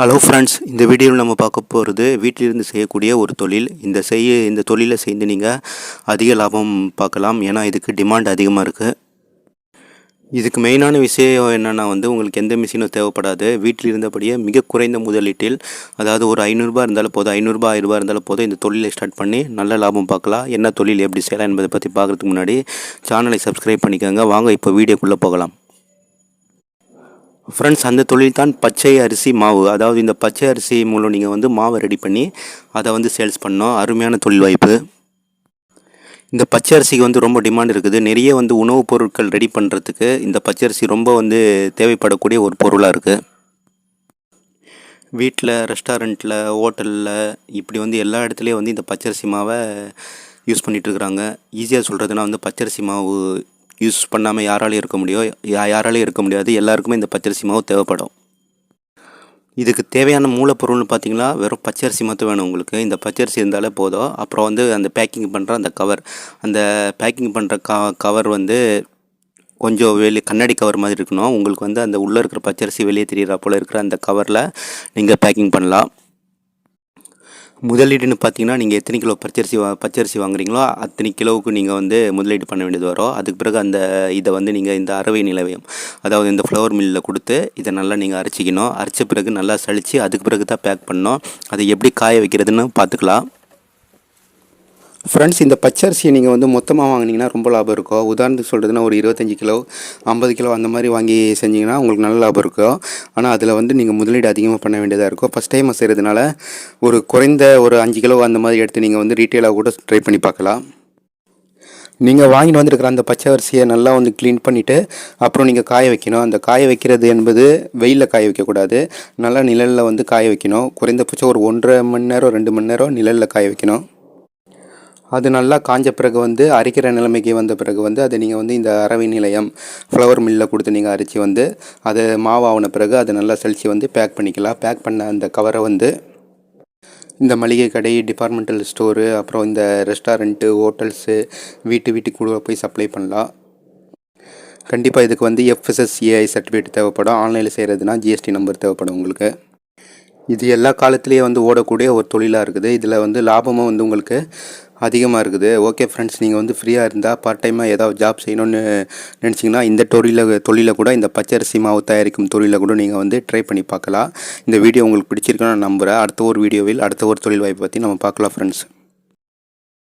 Hello friends இந்த வீடியோவில் நம்ம பார்க்க போகிறது வீட்டிலிருந்து செய்யக்கூடிய ஒரு தொழில். இந்த செய்ய இந்த தொழிலை செய்து நீங்கள் அதிக லாபம் பார்க்கலாம். ஏன்னா இதுக்கு டிமாண்ட் அதிகமாக இருக்குது இதுக்கு மெயினான விஷயம் என்னென்னா வந்து உங்களுக்கு எந்த மிஷினும் தேவைப்படாது. வீட்டில் இருந்தபடியே மிக குறைந்த முதலீட்டில் அதாவது ஒரு ஐநூறுரூபா இருந்தாலும் போதும் ஐநூறுரூபா ஆயிரரூபா இருந்தாலும் போதும் இந்த தொழிலை ஸ்டார்ட் பண்ணி நல்ல லாபம் பார்க்கலாம். என்ன தொழில் எப்படி செய்யலாம் என்பதை பற்றி பார்க்குறதுக்கு முன்னாடி சேனலை சப்ஸ்கிரைப் பண்ணிக்கோங்க. வாங்க இப்போ வீடியோக்குள்ளே போகலாம். ஃப்ரெண்ட்ஸ் அந்த தொழில் தான் பச்சை அரிசி மாவு. அதாவது இந்த பச்சை அரிசி மூலம் நீங்கள் வந்து மாவை ரெடி பண்ணி அதை வந்து சேல்ஸ் பண்ணோம் அருமையான தொழில் வாய்ப்பு. இந்த பச்சை அரிசிக்கு வந்து ரொம்ப டிமாண்ட் இருக்குது. நிறைய வந்து உணவுப் பொருட்கள் ரெடி பண்ணுறதுக்கு இந்த பச்சை அரிசி ரொம்ப வந்து தேவைப்படக்கூடிய ஒரு பொருளாக இருக்குது வீட்டில் ரெஸ்டாரண்ட்டில் ஹோட்டலில் இப்படி வந்து எல்லா இடத்துலையும் வந்து இந்த பச்சரிசி மாவை யூஸ் பண்ணிகிட்ருக்குறாங்க ஈஸியாக சொல்கிறதுனா வந்து பச்சரிசி மாவு யூஸ் பண்ணாமல் யாராலையும் இருக்க முடியும் யாராலையும் இருக்க முடியாது. எல்லாருக்குமே இந்த பச்சரிசி மாவு தேவைப்படும். இதுக்கு தேவையான மூலப்பொருள்னு பார்த்தீங்கன்னா வெறும் பச்சரிசி மட்டும் வேணும் உங்களுக்கு. இந்த பச்சரிசி இருந்தாலே போதும். அப்புறம் வந்து அந்த பேக்கிங் பண்ணுற அந்த கவர் அந்த பேக்கிங் பண்ணுற க கவர் வந்து கொஞ்சம் வெளியே கண்ணாடி கவர் மாதிரி இருக்கணும். உங்களுக்கு வந்து அந்த உள்ளே இருக்கிற பச்சரிசி வெளியே தெரிகிற போல் இருக்கிற அந்த கவரில் நீங்கள் பேக்கிங் பண்ணலாம். முதலீடுன்னு பார்த்தீங்கன்னா நீங்கள் எத்தனை கிலோ பச்சரிசி வா பச்சரிசி வாங்குறீங்களோ அத்தனை கிலோவுக்கு நீங்கள் வந்து முதலீடு பண்ண வேண்டியது வரும். அதுக்கு பிறகு அந்த இதை வந்து நீங்கள் இந்த அறவை நிலவியம் அதாவது இந்த ஃப்ளவர் மில்லில் கொடுத்து இதை நல்லா நீங்கள் அரைச்சிக்கணும். அரைச்ச பிறகு நல்லா சளிச்சு அதுக்கு பிறகு தான் பேக் பண்ணணும். அதை எப்படி காய வைக்கிறதுன்னு பார்த்துக்கலாம். ஃப்ரெண்ட்ஸ் இந்த பச்சரிசியை நீங்கள் வந்து மொத்தமாக வாங்கினீங்கன்னா ரொம்ப லாபம் இருக்கும் உதாரணத்துக்கு சொல்கிறதுனா ஒரு இருபத்தஞ்சி கிலோ ஐம்பது கிலோ அந்த மாதிரி வாங்கி செஞ்சிங்கன்னா உங்களுக்கு நல்ல லாபம் இருக்கும் ஆனால் அதில் வந்து நீங்கள் முதலீடு அதிகமாக பண்ண வேண்டியதாக இருக்கும் ஃபஸ்ட் டைம் செய்கிறதுனால ஒரு குறைந்த ஒரு அஞ்சு கிலோ அந்த மாதிரி எடுத்து நீங்கள் வந்து ரீட்டெயிலாக கூட ட்ரை பண்ணி பார்க்கலாம். நீங்கள் வாங்கிட்டு வந்திருக்கிற அந்த பச்சை அரிசியை நல்லா வந்து க்ளீன் பண்ணிவிட்டு அப்புறம் நீங்கள் காய வைக்கணும். அந்த காய வைக்கிறது என்பது வெயிலில் காய வைக்கக்கூடாது. நல்லா நிழலில் வந்து காய வைக்கணும். குறைந்தபட்சம் ஒரு ஒன்றரை மணி நேரம் ரெண்டு மணி நேரம் நிழலில் காய வைக்கணும். அது நல்லா காஞ்ச பிறகு வந்து அரைக்கிற நிலைமைக்கு வந்த பிறகு வந்து அதை நீங்கள் வந்து இந்த அரவை நிலையம் ஃப்ளவர் மில்லில் கொடுத்து நீங்கள் அரைச்சி வந்து அதை மாவாகின பிறகு அதை நல்லா சளிச்சு வந்து பேக் பண்ணிக்கலாம். பேக் பண்ண அந்த கவரை வந்து இந்த மளிகை கடை டிபார்ட்மெண்டல் ஸ்டோரு அப்புறம் இந்த ரெஸ்டாரண்ட்டு ஹோட்டல்ஸு வீட்டு வீட்டுக்கு கூட போய் சப்ளை பண்ணலாம். கண்டிப்பாக இதுக்கு வந்து எஃப்எஸ்எஸ்ஏஐ சர்டிஃபிகேட் தேவைப்படும். ஆன்லைனில் செய்கிறதுனா ஜிஎஸ்டி நம்பர் தேவைப்படும் உங்களுக்கு. இது எல்லா காலத்துலேயும் வந்து ஓடக்கூடிய ஒரு தொழிலாக இருக்குது. இதில் வந்து லாபமும் வந்து உங்களுக்கு அதிகமாக இருக்குது. ஓகே ஃப்ரெண்ட்ஸ் நீங்கள் வந்து ஃப்ரீயாக இருந்தால் பார்ட் டைமாக ஏதாவது ஜாப் செய்யணும்னு நினச்சிங்கன்னா இந்த தொழிலில் தொழிலை கூட இந்த பச்சரிசி மாவு தயாரிக்கும் தொழிலை கூட நீங்கள் வந்து ட்ரை பண்ணி பார்க்கலாம். இந்த வீடியோ உங்களுக்கு பிடிச்சிருக்குன்னு நான் நம்புகிறேன் அடுத்த ஒரு வீடியோவில் அடுத்த ஒரு தொழில் வாய்ப்பை பற்றி நம்ம பார்க்கலாம் ஃப்ரெண்ட்ஸ்